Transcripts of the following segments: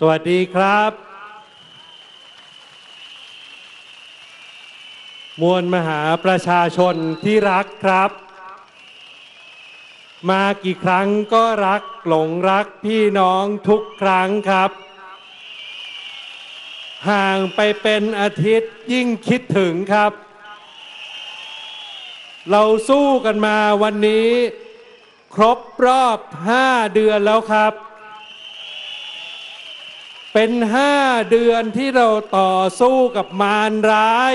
สวัสดีครับ มวลมหาประชาชนที่รักครับ มากี่ครั้งก็รักหลงรักพี่น้องทุกครั้งครับ ห่างไปเป็นอาทิตย์ยิ่งคิดถึงครับ เราสู้กันมาวันนี้ ครบรอบ 5 เดือนแล้วครับ เป็นห้าเดือนที่เราต่อสู้กับมารร้าย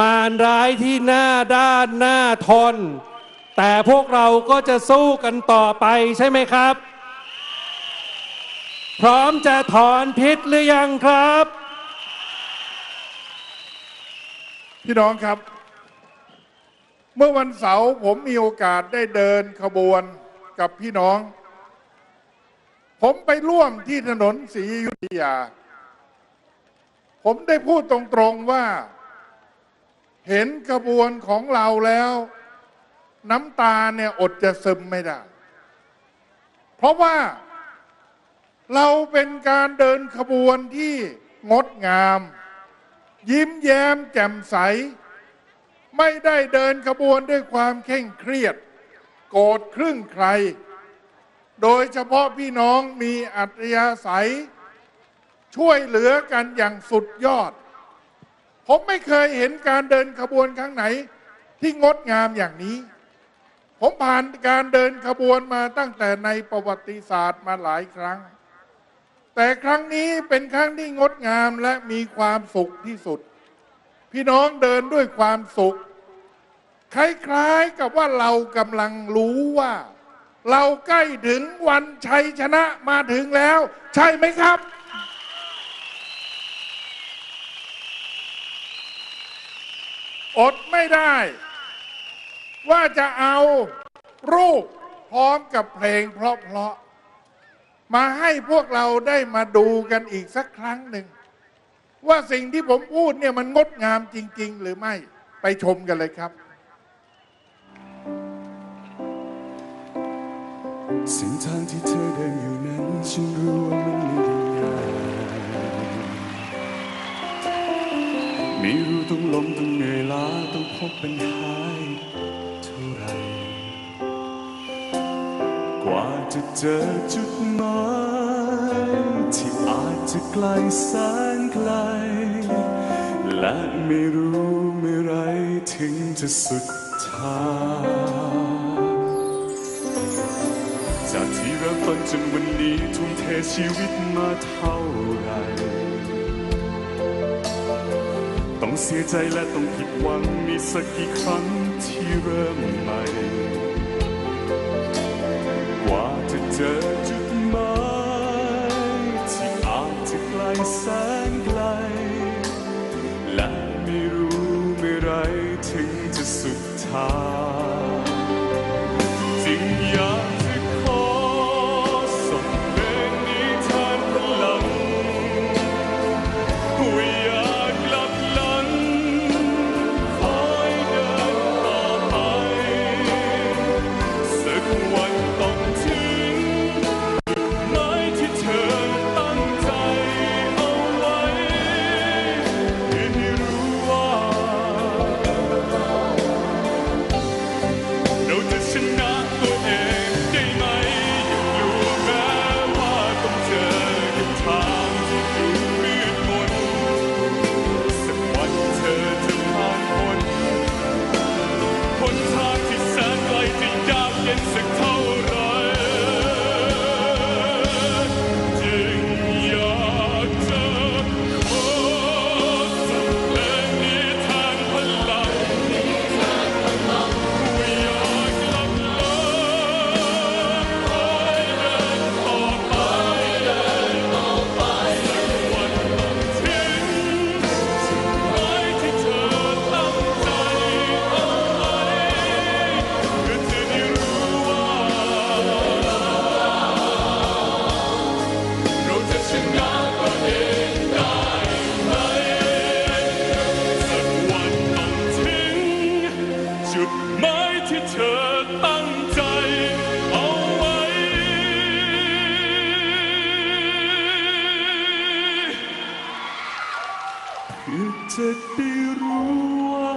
มารร้ายที่หน้าด้านหน้าทน แต่พวกเราก็จะสู้กันต่อไปใช่ไหมครับ พร้อมจะถอนพิษหรือยังครับ พี่น้องครับ เมื่อวันเสาร์ผมมีโอกาสได้เดินขบวนกับพี่น้อง ผมไปร่วมที่ถนนศรีอยุธยา ผมได้พูดตรงๆว่า เห็นขบวนของเราแล้ว น้ำตาเนี่ยอดจะซึมไม่ได้ เพราะว่าเราเป็นการเดินขบวนที่งดงาม ยิ้มแย้มแจ่มใส ไม่ได้เดินขบวนด้วยความเคร่งเครียด โกรธครึ่งใคร โดยเฉพาะพี่น้องมีอัธยาศัย ช่วยเหลือกันอย่างสุดยอด ผมไม่เคยเห็นการเดินขบวนครั้งไหน ที่งดงามอย่างนี้ ผมผ่านการเดินขบวนมาตั้งแต่ในประวัติศาสตร์มาหลายครั้ง แต่ครั้งนี้เป็นครั้งที่งดงามและมีความสุขที่สุด พี่น้องเดินด้วยความสุข คล้ายๆกับว่าเรากำลังรู้ว่า เราใกล้ถึงวันชัยชนะมาถึงแล้ว ใช่ไหมครับ อดไม่ได้ ว่าจะเอารูปพร้อมกับเพลงเพราะๆมาให้พวกเราได้มาดูกันอีกสักครั้งหนึ่ง ว่าสิ่งที่ผมพูดเนี่ยมันงดงามจริง ๆ หรือไม่ไปชมกันเลยครับ เส้นทางที่เธอเดินอยู่นั้นฉันรู้ว่ามันไม่ได้ง่ายไม่รู้ต้องล้มต้องเหนื่อยล้าต้องพบปัญหาเท่าไร กว่าจะเจอจุดหมายที่อาจจะไกลแสนไกล และไม่รู้เมื่อไรถึงจะสุดทาง จากที่เริ่มต้นจนวันนี้ทุ่มเทชีวิตมาเท่าไหรต้องเสียใจและต้องผิดหวังมีสักกี่ครั้งที่เริ่มใหม่ จะได้รู้ว่า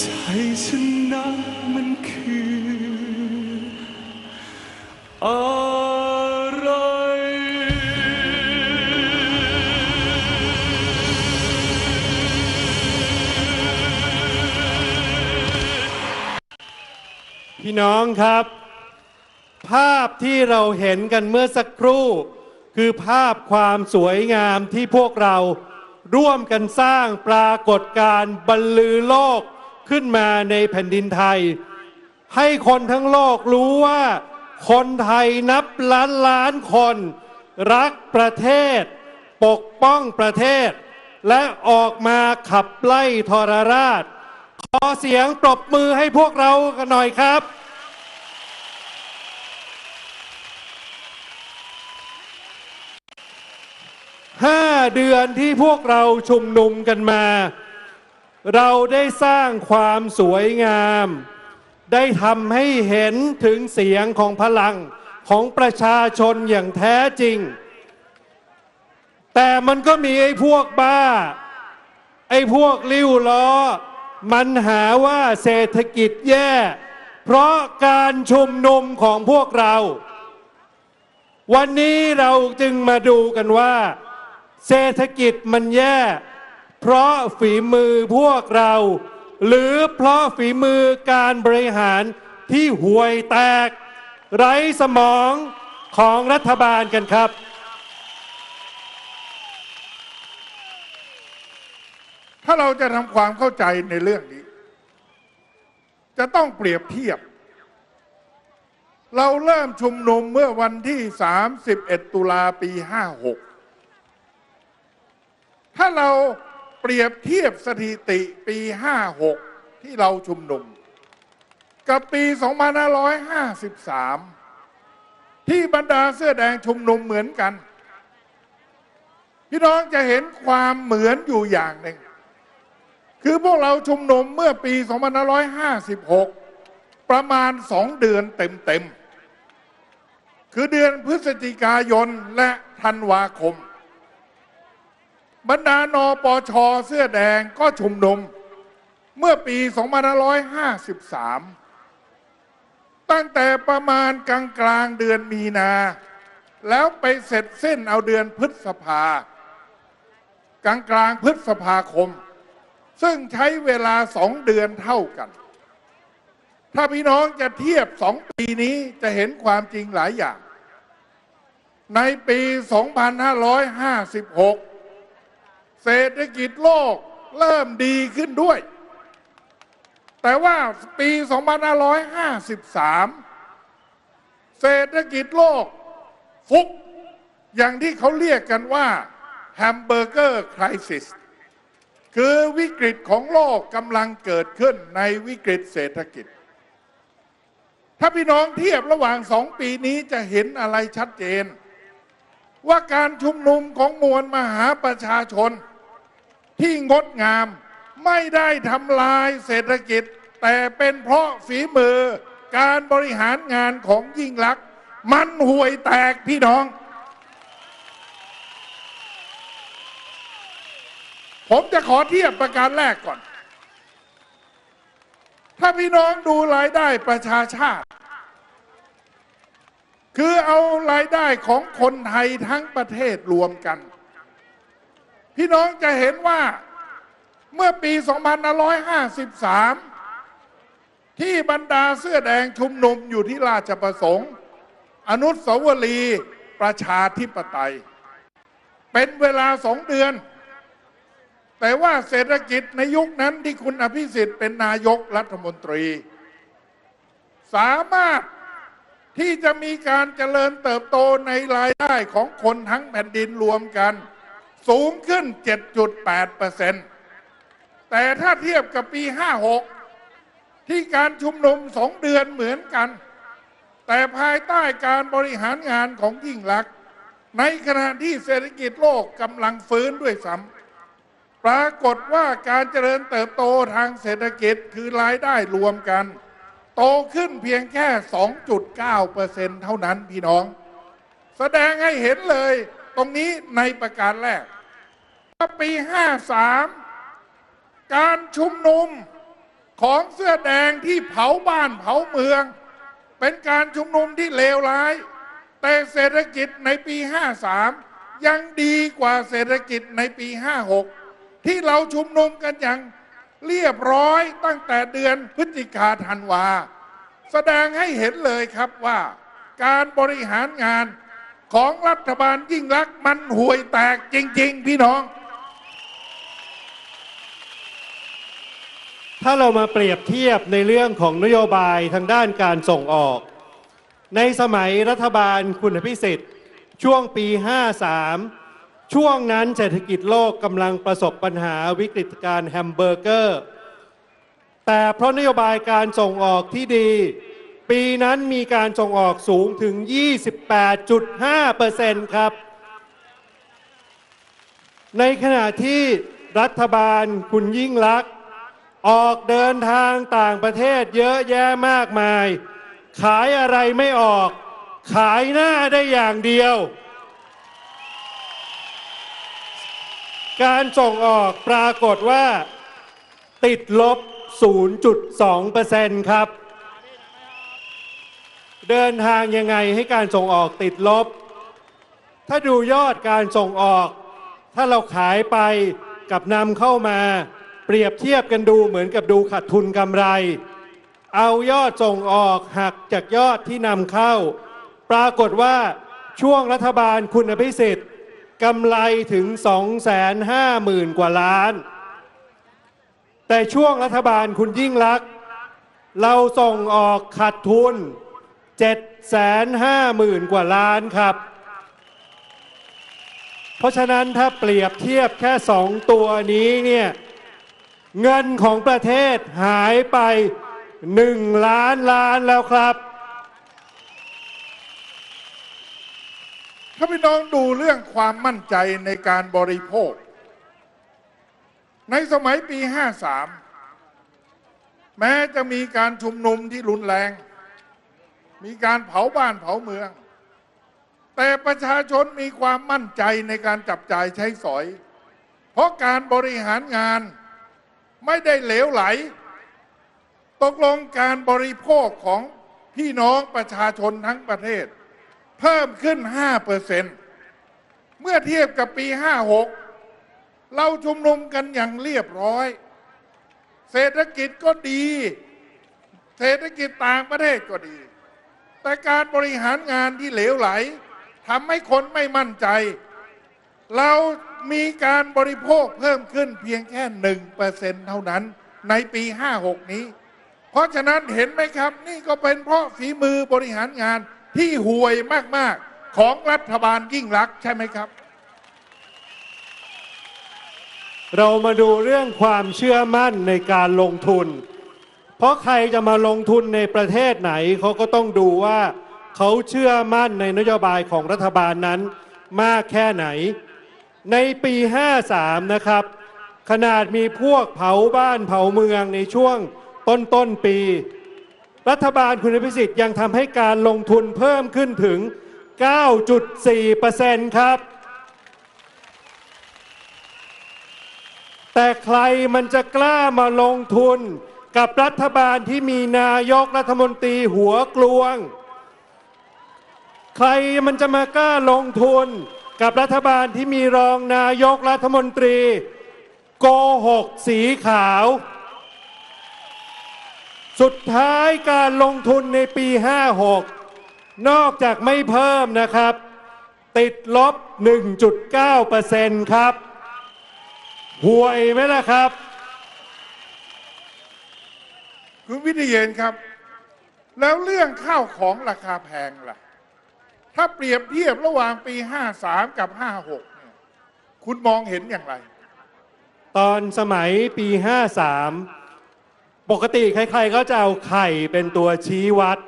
ใจฉันนั้นมันคืออะไร พี่น้องครับ ภาพที่เราเห็นกันเมื่อสักครู่ คือภาพความสวยงามที่พวกเราร่วมกันสร้างปรากฏการณ์บรรลือโลกขึ้นมาในแผ่นดินไทย ให้คนทั้งโลกรู้ว่า คนไทยนับล้านล้านคน รักประเทศ ปกป้องประเทศ และออกมาขับไล่ทรราช ขอเสียงปรบมือให้พวกเรากันหน่อยครับ ห้าเดือนที่พวกเราชุมนุมกันมา เราได้สร้างความสวยงาม ได้ทำให้เห็นถึงเสียงของพลังของประชาชนอย่างแท้จริง แต่มันก็มีไอ้พวกบ้า ไอ้พวกลิ้วล้อ มันหาว่าเศรษฐกิจแย่ เพราะการชุมนุมของพวกเรา วันนี้เราจึงมาดูกันว่า เศรษฐกิจมันแย่ เพราะฝีมือพวกเรา หรือเพราะฝีมือการบริหารที่ห่วยแตก ไร้สมองของรัฐบาลกันครับ ถ้าเราจะทำความเข้าใจในเรื่องนี้ จะต้องเปรียบเทียบ เราเริ่มชุมนุมเมื่อวันที่ 31 ตุลาปี 56 ถ้าเราเปรียบเทียบสถิติปี 56 ที่เราชุมนุม กับปี 2553 ที่บรรดาเสื้อแดงชุมนุมเหมือนกัน พี่น้องจะเห็นความเหมือนอยู่อย่างหนึ่ง คือพวกเราชุมนุมเมื่อปี 2556 ประมาณสองเดือนเต็มๆ คือเดือนพฤศจิกายนและธันวาคม บรรดานปชเสื้อแดงก็ชุมนุม เมื่อปี 2553 ตั้งแต่ประมาณกลางกลางเดือนมีนา แล้วไปเสร็จสิ้นเอาเดือนพฤษภา กลางกลางพฤษภาคม ซึ่งใช้เวลาสองเดือนเท่ากัน ถ้าพี่น้องจะเทียบสองปีนี้จะเห็นความจริงหลายอย่าง ในปี 2556 เศรษฐกิจโลกเริ่มดีขึ้นด้วย แต่ว่าปี 2553 เศรษฐกิจโลกฟุกอย่างที่เขาเรียกกันว่าแฮมเบอร์เกอร์คริสิสคือวิกฤตของโลกกำลังเกิดขึ้นในวิกฤตเศรษฐกิจ ถ้าพี่น้องเทียบระหว่างสองปีนี้จะเห็นอะไรชัดเจน ว่าการชุมนุมของมวลมหาประชาชน ที่งดงาม ไม่ได้ทำลายเศรษฐกิจ แต่เป็นเพราะฝีมือการบริหารงานของยิ่งลักษณ์มันห่วยแตกพี่น้อง ผมจะขอเทียบประการแรกก่อน ถ้าพี่น้องดูรายได้ประชาชาติ คือเอารายได้ของคนไทยทั้งประเทศรวมกัน พี่น้องจะเห็นว่าเมื่อปี 2553 ที่บรรดาเสื้อแดงชุมนุมอยู่ที่ราชประสงค์ อนุสาวรีย์ประชาธิปไตย เป็นเวลาสองเดือน แต่ว่าเศรษฐกิจในยุคนั้นที่คุณอภิสิทธิ์เป็นนายกรัฐมนตรี สามารถที่จะมีการเจริญเติบโตในรายได้ของคนทั้งแผ่นดินรวมกัน สูงขึ้น 7.8%แต่ถ้าเทียบกับปี 56 ที่การชุมนุมสองเดือนเหมือนกัน แต่ภายใต้การบริหารงานของยิ่งลักษณ์ในขณะที่เศรษฐกิจโลกกำลังฟื้นด้วยซ้ำปรากฏว่าการเจริญเติบโตทางเศรษฐกิจคือรายได้รวมกัน โตขึ้นเพียงแค่ 2.9%เท่านั้นพี่น้อง แสดงให้เห็นเลยตรงนี้ในประการแรก ปี 53 การชุมนุมของเสื้อแดงที่เผาบ้านเผาเมือง เป็นการชุมนุมที่เลวร้าย แต่เศรษฐกิจในปี 53 ยังดีกว่าเศรษฐกิจในปี 56 ที่เราชุมนุมกันอย่างเรียบร้อยตั้งแต่เดือนพฤศจิกาธันวา แสดงให้เห็นเลยครับว่าการบริหารงานของรัฐบาลยิ่งรักษณ์มันห่วยแตกจริง ๆ พี่น้อง ถ้าเรามาเปรียบเทียบในเรื่องของนโยบายทางด้านการส่งออก ในสมัยรัฐบาลคุณพิสิทธิ์ ช่วงปี 53 ช่วงนั้นเศรษฐกิจโลกกำลังประสบปัญหาวิกฤตการ์แฮมเบอร์เกอร์ แต่เพราะนโยบายการส่งออกที่ดี ปีนั้นมีการส่งออกสูงถึง 28.5%ครับ ในขณะที่รัฐบาลคุณยิ่งลักษณ ออกเดินทางต่างประเทศเยอะแยะมากมาย ขายอะไรไม่ออก ขายหน้าได้อย่างเดียว การส่งออกปรากฏว่า ติดลบ 0.2%ครับ เดินทางยังไงให้การส่งออกติดลบ ถ้าดูยอดการส่งออก ถ้าเราขายไปกับนำเข้ามา เปรียบเทียบกันดูเหมือนกับดูขาดทุนกำไร เอายอดส่งออกหักจากยอดที่นำเข้า ปรากฏว่าช่วงรัฐบาลคุณอภิสิทธิ์กำไรถึง 250,000 กว่าล้าน แต่ช่วงรัฐบาลคุณยิ่งลักษณ์เราส่งออกขาดทุน 750,000 กว่าล้านครับ เพราะฉะนั้นถ้าเปรียบเทียบแค่สองตัวนี้เนี่ย เงินของประเทศหายไปหนึ่งล้านล้านแล้วครับ ถ้าพี่น้องดูเรื่องความมั่นใจในการบริโภค ในสมัยปี 53 แม้จะมีการชุมนุมที่รุนแรง มีการเผาบ้านเผาเมือง แต่ประชาชนมีความมั่นใจในการจับจ่ายใช้สอย เพราะการบริหารงาน ไม่ได้เหลวไหล ตกลงการบริโภคของพี่น้องประชาชนทั้งประเทศ เพิ่มขึ้น 5เปอร์เซ็นต์เมื่อเทียบกับปี 56 เราชุมนุมกันอย่างเรียบร้อย เศรษฐกิจก็ดี เศรษฐกิจต่างประเทศก็ดี แต่การบริหารงานที่เหลวไหลทำให้คนไม่มั่นใจ เรา มีการบริโภคเพิ่มขึ้นเพียงแค่หนึ่งเปอร์เซ็นเท่านั้นในปี 56 นี้ เพราะฉะนั้นเห็นไหมครับ นี่ก็เป็นเพราะฝีมือบริหารงานที่ห่วยมาก ๆ ของรัฐบาลยิ่งรักษณ์ใช่ไหมครับ เรามาดูเรื่องความเชื่อมั่นในการลงทุน เพราะใครจะมาลงทุนในประเทศไหนเขาก็ต้องดูว่า เขาเชื่อมั่นในนโยบายของรัฐบาลนั้นมากแค่ไหน ในปี 53 นะครับ ขนาดมีพวกเผาบ้านเผาเมืองในช่วงต้นต้นๆปี รัฐบาลคุณพิสิทธิ์ยังทำให้การลงทุนเพิ่มขึ้นถึง 9.4%ครับ แต่ใครมันจะกล้ามาลงทุนกับรัฐบาลที่มีนายกรัฐมนตรีหัวกลวง ใครมันจะมากล้าลงทุน กับรัฐบาลที่มีรองนายกรัฐมนตรี โกหกสีขาว สุดท้ายการลงทุนในปี 56 นอกจากไม่เพิ่มนะครับ ติดลบ 1.9%ครับห่วยไหมล่ะครับ คุณวิทยเยนครับ แล้วเรื่องข้าวของราคาแพงล่ะ ถ้าเปรียบเทียบระหว่างปี 53 กับ 56เนี่ยคุณมองเห็นอย่างไร ตอนสมัยปี 53 ปกติใครๆก็จะเอาไข่เป็นตัวชี้วัด